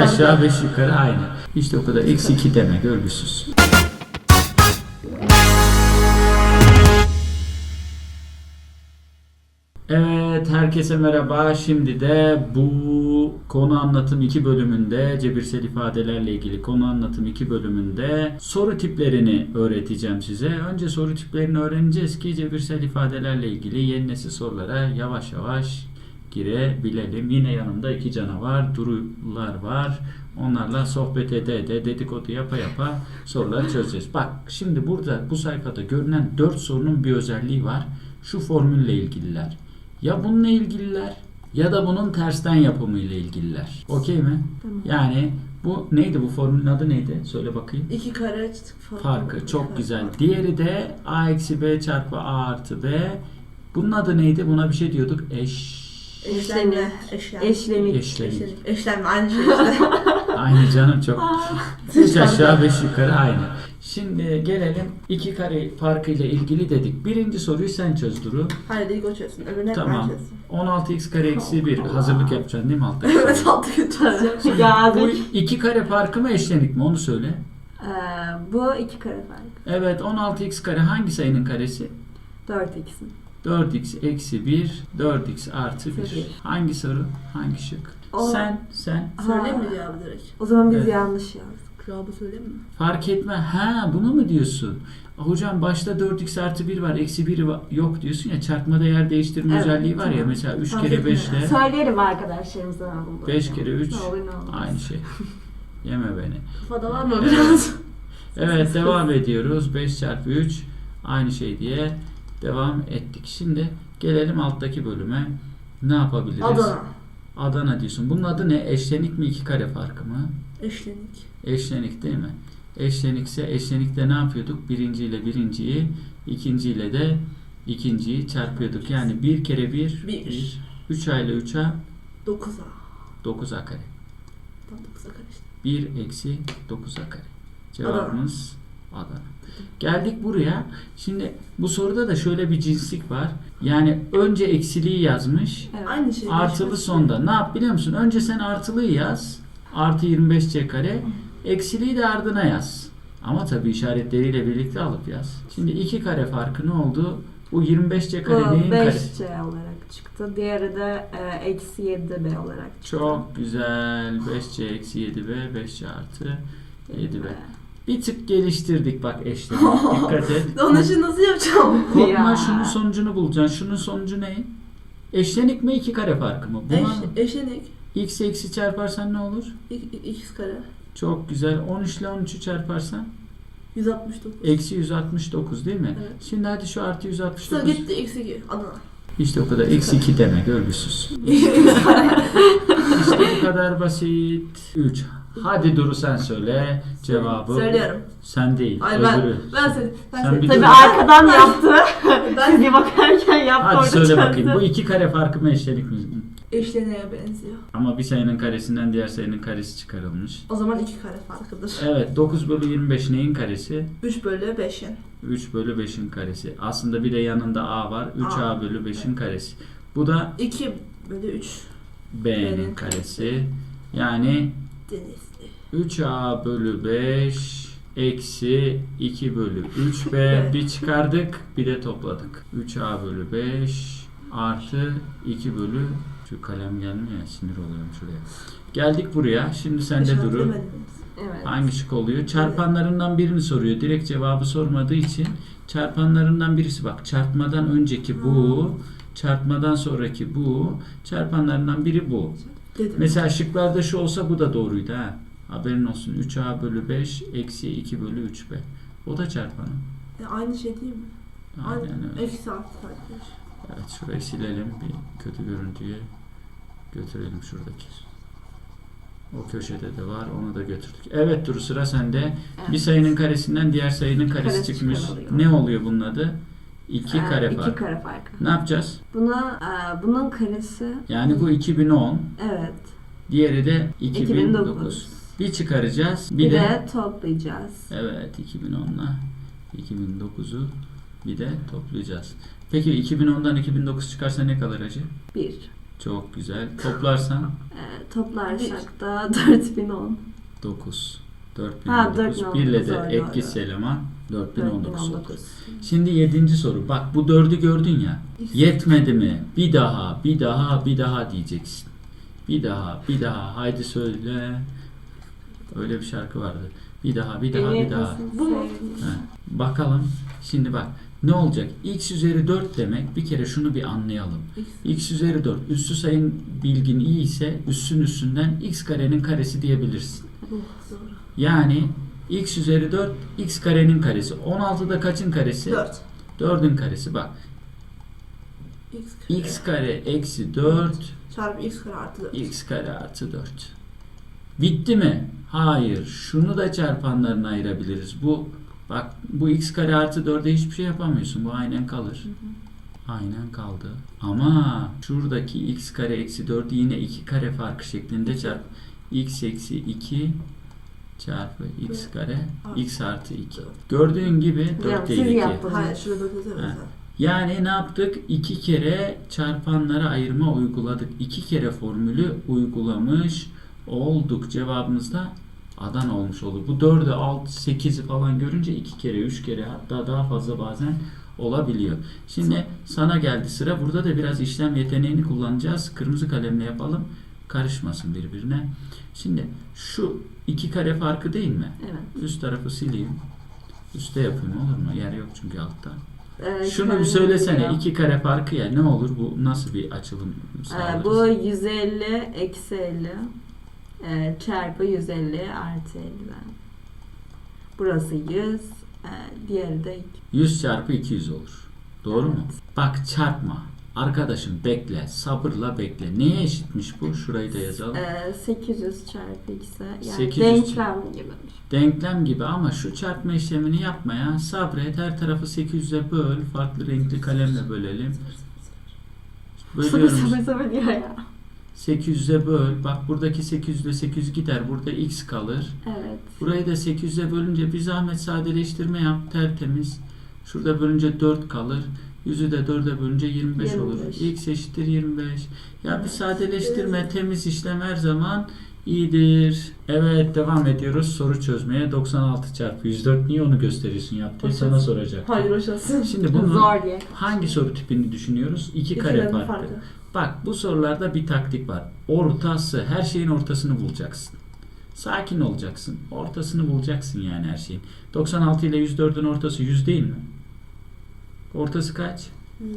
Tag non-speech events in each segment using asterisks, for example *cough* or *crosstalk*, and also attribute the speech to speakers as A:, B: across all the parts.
A: aşağı 5 yukarı aynı. İşte o kadar. Eksi 2 demek örgüsüz. Evet, herkese merhaba. Şimdi de bu konu anlatım 2 bölümünde cebirsel ifadelerle ilgili konu anlatım 2 bölümünde soru tiplerini öğreteceğim size. Önce soru tiplerini öğreneceğiz ki cebirsel ifadelerle ilgili yeni nesil sorulara yavaş yavaş girebilelim. Yine yanımda iki canavar, durular var. Onlarla sohbet ede ede, dedikodu yapa yapa soruları çözeceğiz. Bak şimdi burada bu sayfada görünen 4 sorunun bir özelliği var. Şu formülle ilgililer. Ya bununla ilgililer ya da bunun tersten yapımı ile ilgililer. Okey mi? Yani bu neydi bu formülün adı neydi? Söyle bakayım.
B: İki kare farkı.
A: Farkı çok güzel. Diğeri de a eksi b çarpı a artı b. Bunun adı neydi? Buna bir şey diyorduk. Eş.
B: Eşlenme.
C: Eşlenik.
A: Eşlenik.
B: Eşlenik. Eşlenme aynı şey işte. *laughs*
A: Aynı canım çok. Üç aşağı beş yukarı aynı. Şimdi gelelim iki kare farkıyla ilgili dedik. Birinci soruyu sen çöz Duru.
B: Hayır ilk o çözsün. Öbürünü hep
A: Tamam.
B: ben çözsün.
A: 16x kare eksi 1 hazırlık yapacaksın değil mi altta?
B: evet gün *laughs* çözeceğim.
A: Bu
C: Geldik.
A: iki kare farkı mı eşlenik mi onu söyle.
C: Ee, bu iki kare fark.
A: Evet 16x kare hangi sayının karesi?
C: 4x'in.
A: 4x eksi 1, 4x artı 1.
C: Bir.
A: Hangi soru? Hangi şık?
C: O-
A: Sen, sen.
B: Söyleyeyim mi cevabı direkt?
C: O zaman biz
A: Evet.
C: yanlış yazdık.
B: Cevabı söyleyeyim mi?
A: Fark etme. Ha bunu mu diyorsun? Hocam başta 4x artı 1 var, eksi 1 va- yok diyorsun ya çarpmada yer değiştirme
C: Evet,
A: özelliği var ya
C: tamam.
A: mesela 3
B: Fark
A: kere
B: etmiyor.
A: 5 ile
C: Söyleyelim arkadaşlarımıza ne oldu.
A: 5 kere 3
C: Ne olur ne olmaz.
A: aynı şey. *laughs* Yeme beni.
B: Kafada var mı
A: Evet.
B: biraz?
A: Evet devam ediyoruz. 5 çarpı 3 aynı şey diye devam ettik. Şimdi gelelim alttaki bölüme. Ne yapabiliriz?
B: Adana.
A: Adana diyorsun. Bunun adı ne? Eşlenik mi iki kare farkı mı?
B: Eşlenik.
A: Eşlenik değil mi? Eşlenikse eşlenikte ne yapıyorduk? Birinci ile birinciyi, ikinci ile de ikinciyi çarpıyorduk. Yani bir kere bir,
B: Bir.
A: 3 a ile 3 a,
B: 9'a.
A: 9 a kare.
B: Tam 9'a karıştı.
A: 1 eksi 9 a kare. Cevabımız Adana. Geldik buraya. Şimdi bu soruda da şöyle bir cinslik var. Yani önce eksiliği yazmış.
C: Evet.
B: Aynı şey.
A: Artılı sonda. Ne yap biliyor musun? Önce sen artılıyı yaz. Artı 25c kare. Eksiliği de ardına yaz. Ama tabii işaretleriyle birlikte alıp yaz. Şimdi iki kare farkı ne oldu? Bu 25c kare
C: Bu
A: neyin kare?
C: 5c olarak çıktı. Diğeri de e, eksi 7b olarak çıktı.
A: Çok güzel. 5c eksi 7b, 5c artı 7b. Bir tık geliştirdik bak eşlemi. Dikkat et. *laughs*
B: İçin nasıl yapacağım?
A: Korkma
C: Ya.
A: şunun sonucunu bulacaksın. Şunun sonucu ne? Eşlenik mi iki kare farkı mı? Buna
B: Eş, eşlenik.
A: x eksi çarparsan ne olur?
B: İ- i- X kare.
A: Çok güzel. 13 ile 13'ü çarparsan
B: 169.
A: eksi 169 değil mi?
B: Evet.
A: Şimdi hadi şu artı
B: Sonra
A: 169.
B: gitti X 2. Adana.
A: İşte o kadar. Eksi 2 demek örgüsüz. *laughs* İşte bu kadar basit. 3. Hadi Duru sen söyle cevabı.
B: Söylüyorum.
A: Sen değil.
B: Ay ben,
A: öbürü.
B: ben
A: Sen
B: söyleyeyim.
A: bir
C: Tabii
A: dur.
C: arkadan yaptı.
B: Ben *laughs*
C: Sizi bakarken yaptı
A: Hadi
C: orada
A: söyle
C: çözdü.
A: bakayım. Bu iki kare farkı mı eşlenik mi?
B: eşleneğe benziyor.
A: Ama bir sayının karesinden diğer sayının karesi çıkarılmış.
B: O zaman iki kare farkıdır.
A: Evet 9 bölü 25 neyin karesi?
B: 3 bölü 5'in.
A: 3 bölü 5'in karesi. Aslında bir de yanında a var. 3a bölü 5'in karesi. Bu da
B: 2 bölü 3
A: b'nin
B: B'nin
A: karesi. Yani
B: denizli.
A: 3a bölü 5 eksi 2 bölü 3b *laughs* bir çıkardık bir de topladık. 3a bölü 5 artı 2 bölü şu kalem gelmiyor ya sinir oluyorum şuraya. Geldik buraya. Şimdi sende Duru.
C: Evet.
A: Hangi şık oluyor? Çarpanlarından birini soruyor. Direkt cevabı sormadığı için çarpanlarından birisi bak. Çarpmadan önceki bu, çarpmadan sonraki bu, çarpanlarından biri bu.
B: Dedim.
A: Mesela şıklarda şu olsa bu da doğruydu ha. Haberin olsun. 3a bölü 5 eksi 2 bölü 3b. O da çarpanı.
B: E, aynı şey değil mi?
A: Aynen öyle.
B: Eksi artı farklı.
A: Evet şurayı silelim. Bir kötü görüntüye götürelim şuradaki. O köşede de var. Onu da götürdük. Evet Duru sıra sende.
C: Evet.
A: Bir sayının karesinden diğer sayının karesi
C: Karesi
A: çıkmış. Ne oluyor bunun adı? İki
C: Ee,
A: kare
C: iki
A: fark.
C: kare farkı.
A: Ne yapacağız?
C: Buna e, bunun karesi
A: Yani bu 2010,
C: evet
A: diğeri de 2009.
C: 2009.
A: Bir çıkaracağız. Bir,
C: Bir,
A: de,
C: de toplayacağız.
A: evet 2010'la 2009'u bir de toplayacağız. Peki 2010'dan 2009 çıkarsa ne kalır acı?
C: 1.
A: Çok güzel. Toplarsan
C: Ee, *laughs* toplarsak da 4010.
A: 9.
C: Ha,
A: 4019.
C: 4019,
A: 1 ile de
C: doğru,
A: etkisiz
C: doğru.
A: eleman 4019 oldu.
C: 4019.
A: Şimdi yedinci soru. Bak bu dördü gördün ya. Yetmedi mi? Bir daha, bir daha, bir daha diyeceksin. Bir daha, bir daha. Haydi söyle. Öyle bir şarkı vardı. Bir daha, bir daha, bir daha.
B: Bu mu?
A: Ha, Bakalım. Şimdi bak. Ne olacak? X üzeri 4 demek bir kere şunu bir anlayalım. X üzeri 4. Üssü sayın bilgin iyi ise üssün üstünden x karenin karesi diyebilirsin.
B: Uh, zor.
A: Yani x üzeri 4 x karenin karesi. 16'da kaçın karesi?
B: 4.
A: 4'ün karesi bak.
B: X kare.
A: x kare eksi 4
B: Çarpı x kare artı 4.
A: x kare artı 4. Bitti mi? Hayır. Şunu da çarpanlarına ayırabiliriz. Bu bak bu x kare artı 4'e hiçbir şey yapamıyorsun. Bu aynen kalır. Aynen kaldı. Ama şuradaki x kare eksi 4'ü yine 2 kare farkı şeklinde çarp. x eksi 2 çarpı x kare x artı 2. Gördüğün gibi 4
C: Yani
A: değil
C: siz
A: 2.
C: yaptınız.
B: Hayır şurada 4 yazıyor
A: Ha.
B: mesela.
A: Yani ne yaptık? İki kere çarpanlara ayırma uyguladık. İki kere formülü uygulamış olduk. Cevabımız da Adana olmuş olur. Bu 4'ü, 6, 8'i falan görünce iki kere, üç kere hatta daha fazla bazen olabiliyor. Şimdi sana geldi sıra. Burada da biraz işlem yeteneğini kullanacağız. Kırmızı kalemle yapalım. Karışmasın birbirine. Şimdi şu iki kare farkı değil mi?
C: Evet.
A: Üst tarafı sileyim. Üste yapayım olur mu? Yer yok çünkü altta.
C: Ee,
A: Şunu bir söylesene.
C: biliyor.
A: iki kare farkı ya ne olur? Bu nasıl bir açılım
C: Ee,
A: sağlarız?
C: bu 150 eksi 50 ee, çarpı 150 artı 50. Burası 100. ee, diğeri de
A: 100 çarpı 200 olur. Doğru mu?
C: Evet.
A: Bak çarpma. Arkadaşım bekle. Sabırla bekle. Neye eşitmiş bu? Şurayı da yazalım.
C: ee, 800 çarpı x'e yani
A: 800
C: denklem gibi.
A: Denklem gibi ama şu çarpma işlemini yapma ya. Sabret. Her tarafı 800'e böl. Farklı renkli kalemle bölelim.
C: Sabır
A: Bölüyoruz.
C: sabır sabır diyor ya.
A: 800'e böl. Bak buradaki 800 ile 800 gider. Burada x kalır.
C: Evet.
A: Burayı da 800'e bölünce bir zahmet sadeleştirme yap tertemiz. Şurada bölünce 4 kalır. Yüzü de 4'e bölünce 25, olur.
C: 25.
A: X eşittir 25. Ya bir sadeleştirme temiz işlem her zaman iyidir. Evet devam ediyoruz soru çözmeye. 96 çarpı 104 niye onu gösteriyorsun yaptığı sana soracak.
B: Hayır hoşçasın.
A: Şimdi *laughs* bunun
C: Zor diye.
A: hangi soru tipini düşünüyoruz? 2 kare farkı. Bak bu sorularda bir taktik var. Ortası, her şeyin ortasını bulacaksın. Sakin olacaksın. Ortasını bulacaksın yani her şeyin. 96 ile 104'ün ortası 100 değil mi? Ortası kaç?
B: 100.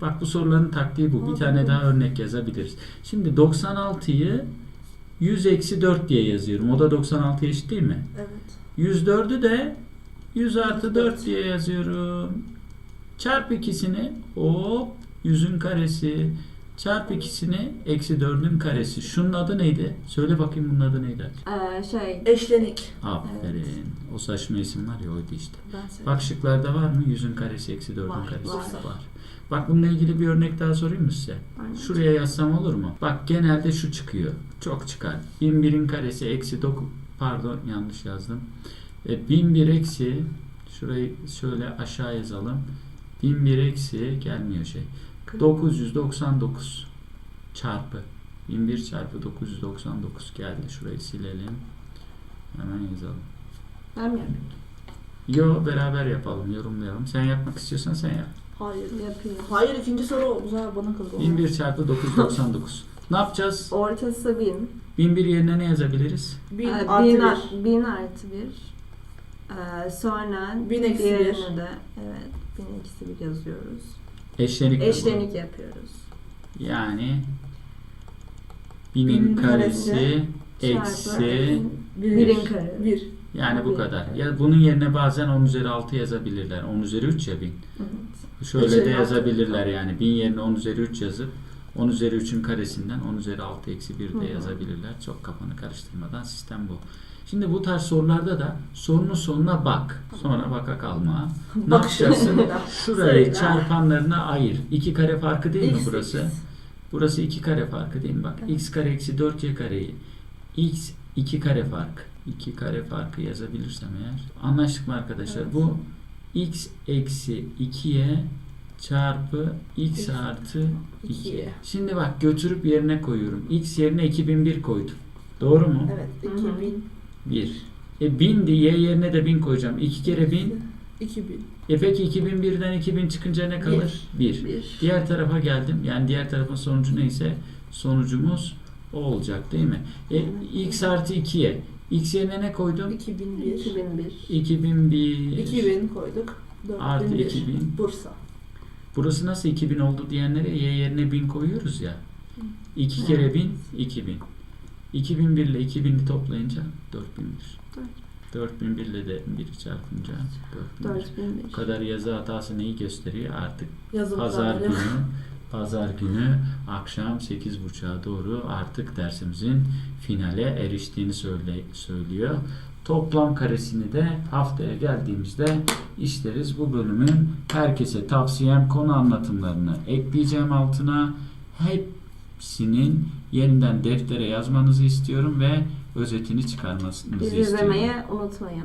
A: Bak bu soruların taktiği bu. Bir tane daha örnek yazabiliriz. Şimdi 96'yı 100 eksi 4 diye yazıyorum. O da 96'ya eşit değil mi?
B: Evet.
A: 104'ü de 100 artı 4 diye yazıyorum. Çarp ikisini hop 100'ün karesi. Çarp ikisini eksi 4'ün karesi. Şunun adı neydi? Söyle bakayım bunun adı neydi?
C: Ee, şey
B: Eşlenik.
A: Aferin. O saçma isim var ya oydu işte. Bak şıklarda var mı? 100'ün karesi eksi 4'ün
B: Var,
A: karesi
C: var.
A: Bak bununla ilgili bir örnek daha sorayım mı size?
C: Aynen.
A: Şuraya yazsam olur mu? Bak genelde şu çıkıyor. Çok çıkar. 1001'in karesi eksi 9 pardon yanlış yazdım. E, 1001 eksi şurayı şöyle aşağı yazalım. 1001 eksi gelmiyor şey. 999 çarpı 1001 çarpı 999 geldi. Şurayı silelim. Hemen yazalım.
C: Ben mi yapayım?
A: Yo beraber yapalım, yorumlayalım. Sen yapmak istiyorsan sen yap.
B: Hayır.
C: Yapayım.
B: Hayır ikinci soru bu sefer bana kalır.
A: 1001 çarpı 999. ne yapacağız?
C: Ortası 1000.
A: 1001 yerine ne yazabiliriz?
B: 1000
C: Ee,
B: artı
C: 1000
B: 1.
C: ar- 1000 artı 1. Ee, sonra
B: Bin eksi
C: diğerine
B: bir.
C: de evet 1000 eksi 1 yazıyoruz.
A: Eşlenik.
C: Eşlenik yapıyoruz.
A: Yani binin karesi
B: karesi
A: eksi
C: Birin kare.
B: 1.
A: yani bu
C: Bir.
A: kadar. Ya bunun yerine bazen 10 üzeri 6 yazabilirler. 10 üzeri 3 ya 1000.
C: Evet.
A: Şöyle
B: Üzeri
A: de yazabilirler yani. 1000 yerine 10 üzeri 3 yazıp 10 üzeri 3'ün karesinden 10 üzeri 6 eksi 1
C: Hı
A: de yazabilirler. Çok kafanı karıştırmadan sistem bu. Şimdi bu tarz sorularda da sorunun sonuna bak. Sonra baka kalma. *laughs* Ne yapacaksın? Şurayı çarpanlarına ayır. 2 kare farkı değil mi
B: X,
A: burası?
B: X.
A: Burası 2 kare farkı değil mi? Bak x kare eksi 4y kareyi x 2 kare fark. 2 kare farkı yazabilirsem eğer. Anlaştık mı arkadaşlar?
B: Evet.
A: Bu x eksi 2y çarpı x artı 2.
B: İkiye.
A: Şimdi bak götürüp yerine koyuyorum. x yerine 2001 koydum. Doğru mu?
B: Evet.
C: Hı hı.
B: 2000.
A: 1. E 1000 y yerine de 1000 koyacağım. 2 kere 1000.
B: 2000.
A: E peki 2001'den 2000 çıkınca ne kalır? 1.
C: Bir.
A: Diğer tarafa geldim. Yani diğer tarafın sonucu neyse sonucumuz o olacak değil mi? E, x artı 2'ye. X yerine ne koydum?
B: 2001.
C: 2001.
A: 2001
B: 2000 koyduk. 4001.
A: artı 2000.
B: Bursa.
A: Burası nasıl 2000 oldu diyenlere y yerine 1000 koyuyoruz ya. 2 kere
C: Evet.
A: 1000 2000. 2001 ile 2000'i toplayınca 4001. 4001 ile de 1 çarpınca 4001.
C: 4001.
A: Bu kadar yazı hatası neyi gösteriyor? Artık
B: Yazım
A: pazar günü pazar günü akşam 8.30'a doğru artık dersimizin finale eriştiğini söyle, söylüyor. Toplam karesini de haftaya geldiğimizde işleriz. Bu bölümün herkese tavsiyem konu anlatımlarını ekleyeceğim altına. Hepsinin yeniden deftere yazmanızı istiyorum ve özetini çıkarmasınızı
C: Bizi
A: istiyorum.
C: izlemeyi unutmayın.